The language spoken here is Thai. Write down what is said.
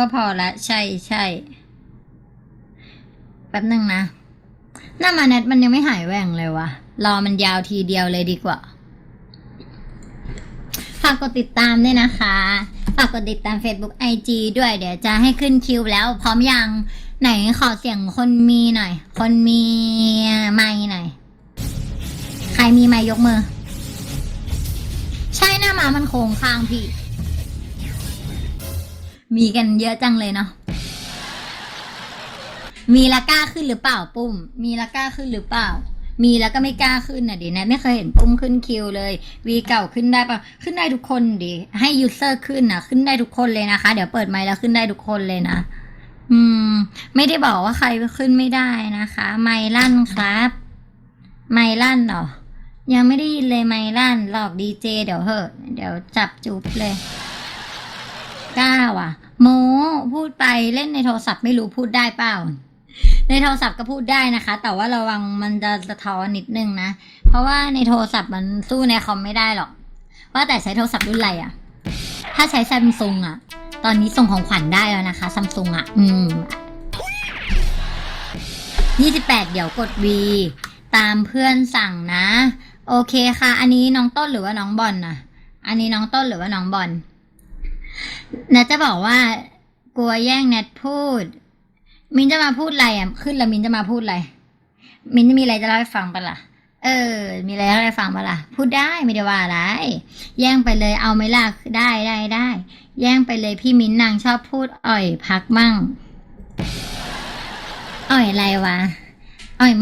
ก็พอละใช่ใช่แป๊บหนึ่งนะหน้ามาเน็ตมันยังไม่หายแหว่งเลยวะรอมันยาวทีเดียวเลยดีกว่าฝากกดติดตามด้วยนะคะฝากกดติดตาม Facebook IG ด้วยเดี๋ยวจะให้ขึ้นคิวแล้ว พร้อมยังไหนขอเสียงคนมีหน่อย คนมีไม้หน่อย ใครมีไม้ยกมือ ใช่หน้ามามันโค้งข้างพี่ มีกันเยอะจังเลยเนาะ มีล้วกล้าขึ้นหรือเปล่าปุ้ม มีล้วกล้าขึ้นหรือเปล่า มีแล้วก็ไม่กล้าขึ้นน่ะดิแนทไม่เคยเห็นปุ้มขึ้นคิวเลย วีเก่าขึ้นได้ปะขึ้นได้ทุกคนดิ ให้ยูเซอร์ขึ้นนะขึ้นได้ทุกคนเลยนะคะ เดี๋ยวเปิดไมค์แล้วขึ้นได้ทุกคนเลยนะ อืม ไม่ได้บอกว่าใครขึ้นไม่ได้นะคะ ไมค์ลั่นครับ ไมค์ลั่นเหรอ ยังไม่ได้ยินเลยไมค์ลั่นหลอกดีเจเดี๋ยวเหอะ เดี๋ยวจับจุ๊บเลยาว่ะโมพูดไปเล่นในโทรศัพท์ไม่รู้พูดได้เปล่า ในโทรศัพท์ก็พูดได้นะคะ แต่ว่าระวังมันจะสะท้อนนิดนึงนะ เพราะว่าในโทรศัพท์มันสู้ในคอมไม่ได้หรอก ว่าแต่ใช้โทรศัพท์รุ่นอะไรอะถ้าใช้ซัมซุงอะตอนนี้ส่งของขวัญได้แล้วนะคะซัมซุงอะอืมยี่สิบแปดเดี๋ยวกด V ตามเพื่อนสั่งนะ โอเคค่ะ อันนี้น้องต้นหรือว่าน้องบอลนะอันนี้น้องต้นหรือว่าน้องบอล นทจะบอกว่ากลัวแย่งแนทพูด มินจะมาพูดอะไรอะ ขึ้นแล้วมินจะมาพูดอะไร มินจะมีอะไรจะเล่าให้ฟังปะล่ะ เออ มีอะไรเล่าให้ฟังปะล่ะ พูดได้ไม่ได้ว่าอะไร แย่งไปเลยเอาไหม่ล่ะ ได้ได้ได้ แย่งไปเลยพี่มินนางชอบพูดอ่อยพักมั่ง อ่อยอะไรวะ